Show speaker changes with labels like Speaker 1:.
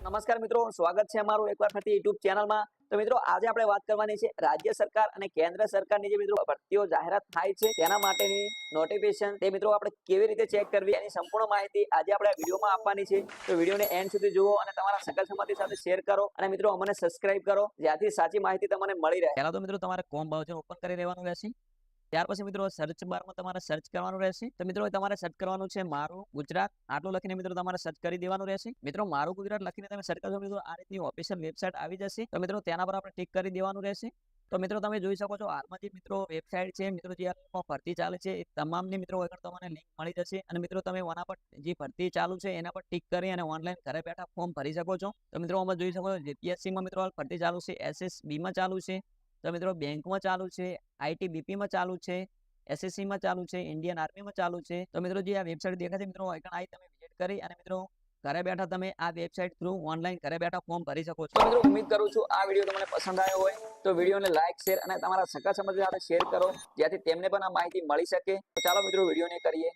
Speaker 1: નમસ્કાર મિત્રો, સ્વાગત છે અમારું એકવાર ફરી યુટ્યુબ ચેનલમાં. તો મિત્રો, આજે આપણે વાત કરવાની છે રાજ્ય સરકાર અને કેન્દ્ર સરકારની જે મિત્રો ભરતીઓ જાહેરાત થાય છે, તેના માટેની નોટિફિકેશન તે મિત્રો, આપણે કેવી રીતે ચેક કરવી એની સંપૂર્ણ માહિતી આજે આપણે વિડીયોમાં આપવાની છે. તો વિડીયોને એન્ડ સુધી જુઓ અને તમારા સકલ સંબંધી સાથે શેર કરો અને મિત્રો, અમને સબસ્ક્રાઇબ કરો, જ્યાંથી સાચી માહિતી તમને મળી રહે. પહેલા તો મિત્રો, તમારે કોમ બાઉચર ઓપન કરી લેવાનું રહેશે. ત્યાર પછી મિત્રો સર્ચ બારમાં તમારે સર્ચ કરવાનું રહેશે. તો મિત્રો તમારે સર્ચ કરવાનું છે મારું ગુજરાત. આટલું લખીને મિત્રો તમારે સર્ચ કરી દેવાનું રહેશે. મિત્રો મારું ગુજરાત લખીને તમે સર્ચ કરશો મિત્રો, આ રીતની ઓફિશિયલ વેબસાઇટ આવી જશે. તો મિત્રો તેના પર આપણે ટિક કરી દેવાનું રહેશે. તો મિત્રો તમે જોઈ શકો છો, હાલમાં જે મિત્રો વેબસાઇટ છે, મિત્રો જે ભરતી ચાલે છે, એ તમામની મિત્રો આગળ તમને લિંક મળી જશે. અને મિત્રો તમે ઓના પર જે ભરતી ચાલુ છે, એના પર ટિક કરી અને ઓનલાઈન ઘરે બેઠા ફોર્મ ભરી શકો છો. તો મિત્રો અમે જોઈ શકો છો જીપીએસસીમાં મિત્રો હાલ ભરતી ચાલુ છે એસએસબીમાં ચાલુ છે. તો મિત્રો બેંકમાં ચાલુ છે આઈટીબીપીમાં ચાલુ છે એસએસસીમાં ચાલુ છે, ઇન્ડિયન આર્મીમાં ચાલુ છે. તો મિત્રો જે આ વેબસાઇટ દેખાય મિત્રો આવી તમે વિઝિટ કરી અને મિત્રો ઘરે બેઠા તમે આ વેબસાઇટ થ્રુ ઓનલાઈન ઘરે બેઠા ફોર્મ ભરી શકો છો. મિત્રો ઉમ્મીદ કરું છું આ વીડિયો તમને પસંદ આવ્યો હોય તો વિડીયોને લાઈક શેર અને તમારા સગા સંબંધી સાથે શેર કરો, જેથી તેમને પણ આ માહિતી મળી શકે. તો ચાલો મિત્રો વિડીયોને કરીએ.